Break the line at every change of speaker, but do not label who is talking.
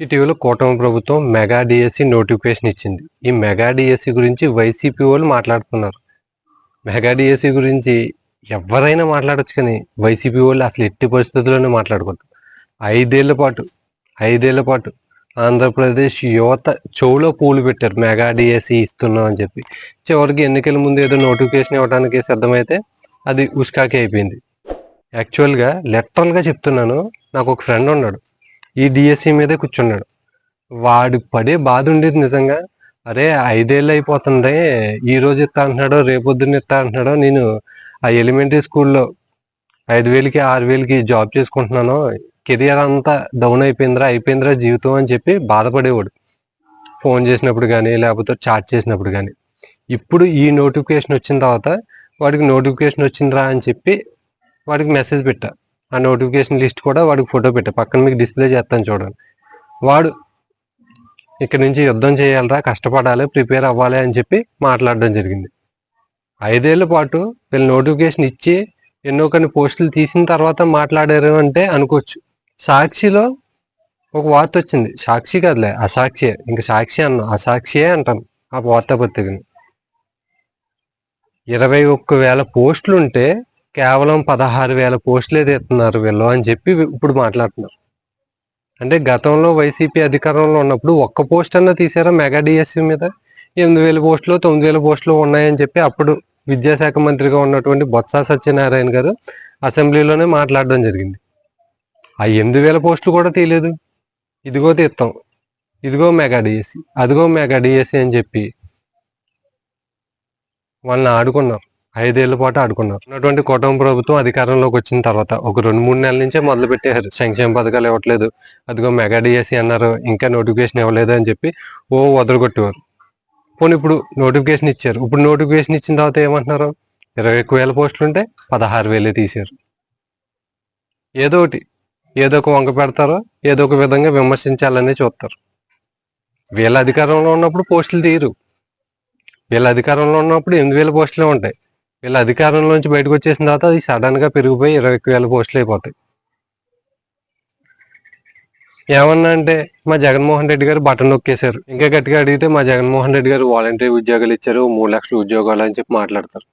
ఇటీవల కూటమి ప్రభుత్వం మెగా డిఎస్సి నోటిఫికేషన్ ఇచ్చింది. ఈ మెగా డిఎస్సి గురించి వైసీపీ వాళ్ళు మాట్లాడుతున్నారు. మెగా డిఎస్సి గురించి ఎవరైనా మాట్లాడొచ్చు కానీ వైసీపీ వాళ్ళు అసలు ఎట్టి పరిస్థితుల్లోనే మాట్లాడకూడదు. ఐదేళ్ళ పాటు ఐదేళ్ళ పాటు ఆంధ్రప్రదేశ్ యువత చెవులో పూలు పెట్టారు. మెగా డిఎస్సి ఇస్తున్నాం అని చెప్పి. చివరికి ఎన్నికల ముందు ఏదో నోటిఫికేషన్ ఇవ్వడానికి సిద్ధమైతే అది ఉస్కాకి అయిపోయింది. యాక్చువల్గా లిటరల్గా చెప్తున్నాను. నాకు ఒక ఫ్రెండ్ ఉన్నాడు. ఈ డిఎస్సి మీదే కూర్చున్నాడు. వాడు పడే బాధ ఉండేది నిజంగా. అరే ఐదేళ్ళు అయిపోతుంది ఈ రోజు ఇస్తా అంటున్నాడో రేపొద్దున ఇస్తా అంటున్నాడో నేను ఆ ఎలిమెంటరీ స్కూల్లో ఐదు వేలకి ఆరు వేలకి జాబ్ చేసుకుంటున్నాను కెరియర్ అంతా డౌన్ అయిపోయిందిరా అయిపోయిందిరా జీవితం అని చెప్పి బాధపడేవాడు. ఫోన్ చేసినప్పుడు కానీ లేకపోతే చాట్ చేసినప్పుడు కానీ ఇప్పుడు ఈ నోటిఫికేషన్ వచ్చిన తర్వాత వాడికి నోటిఫికేషన్ వచ్చిందిరా అని చెప్పి వాడికి మెసేజ్ పెట్టా. ఆ నోటిఫికేషన్ లిస్ట్ కూడా వాడికి ఫోటో పెట్టా. పక్కన మీకు డిస్ప్లే చేస్తాను చూడండి. వాడు ఇక్కడ నుంచి యుద్ధం చేయాలిరా కష్టపడాలి ప్రిపేర్ అవ్వాలి అని చెప్పి మాట్లాడడం జరిగింది. ఐదేళ్ళ పాటు వీళ్ళు నోటిఫికేషన్ ఇచ్చి ఎన్నో కొన్ని పోస్టులు తీసిన తర్వాత మాట్లాడారు అంటే అనుకోవచ్చు. సాక్షిలో ఒక వార్త వచ్చింది. సాక్షి కాదులే అసాక్షియే ఇంకా సాక్షి అన్నా అసాక్షియే అంటాను ఆ వార్తాపత్రికని. ఇరవై ఒక్క వేల పోస్టులు ఉంటే కేవలం పదహారు వేల పోస్టులే తీస్తున్నారు వీళ్ళు అని చెప్పి ఇప్పుడు మాట్లాడుతున్నారు. అంటే గతంలో వైసీపీ అధికారంలో ఉన్నప్పుడు ఒక్క పోస్ట్ అన్నా తీసారా మెగా డిఎస్సి మీద? ఎనిమిది వేల పోస్టులు తొమ్మిది వేల పోస్టులు ఉన్నాయని చెప్పి అప్పుడు విద్యాశాఖ మంత్రిగా ఉన్నటువంటి బొత్స సత్యనారాయణ గారు అసెంబ్లీలోనే మాట్లాడడం జరిగింది. ఆ ఎనిమిది వేల పోస్టులు కూడా తీయలేదు. ఇదిగో తీస్తాం. ఇదిగో మెగా డిఎస్సి. అదిగో మెగా డిఎస్సి అని చెప్పి వాళ్ళని ఆడుకున్నారు ఐదేళ్ళ పాటు ఆడుకున్నారు. ఉన్నటువంటి కూటమి ప్రభుత్వం అధికారంలోకి వచ్చిన తర్వాత ఒక రెండు మూడు నెలల నుంచే మొదలు పెట్టారు. సంక్షేమ పథకాలు ఇవ్వట్లేదు. అదిగో మెగా డిఎస్సి అన్నారు. ఇంకా నోటిఫికేషన్ ఇవ్వలేదు అని చెప్పి ఓ వదలగొట్టేవారు. పోనీ ఇప్పుడు నోటిఫికేషన్ ఇచ్చారు. ఇప్పుడు నోటిఫికేషన్ ఇచ్చిన తర్వాత ఏమంటున్నారు? ఇరవై ఒక్క వేల పోస్టులు ఉంటే పదహారు వేలే తీశారు. ఏదో ఒకటి ఏదో ఒక వంక పెడతారో ఏదో ఒక విధంగా విమర్శించాలనే చూస్తారు. వీళ్ళ అధికారంలో ఉన్నప్పుడు పోస్టులు తీయరు. వీళ్ళ అధికారంలో ఉన్నప్పుడు ఎనిమిది వేల పోస్టులే ఉంటాయి. వీళ్ళ అధికారంలోంచి బయటకు వచ్చేసిన తర్వాత అది సడన్గా పెరిగిపోయి ఇరవై వేల పోస్టులు అయిపోతాయి. ఏమన్నా అంటే మా జగన్మోహన్ రెడ్డి గారు బటన్ నొక్కేశారు. ఇంకా గట్టిగా అడిగితే మా జగన్మోహన్ రెడ్డి గారు వాలంటీర్ ఉద్యోగాలు ఇచ్చారు మూడు లక్షల ఉద్యోగాలు అని చెప్పి మాట్లాడతారు.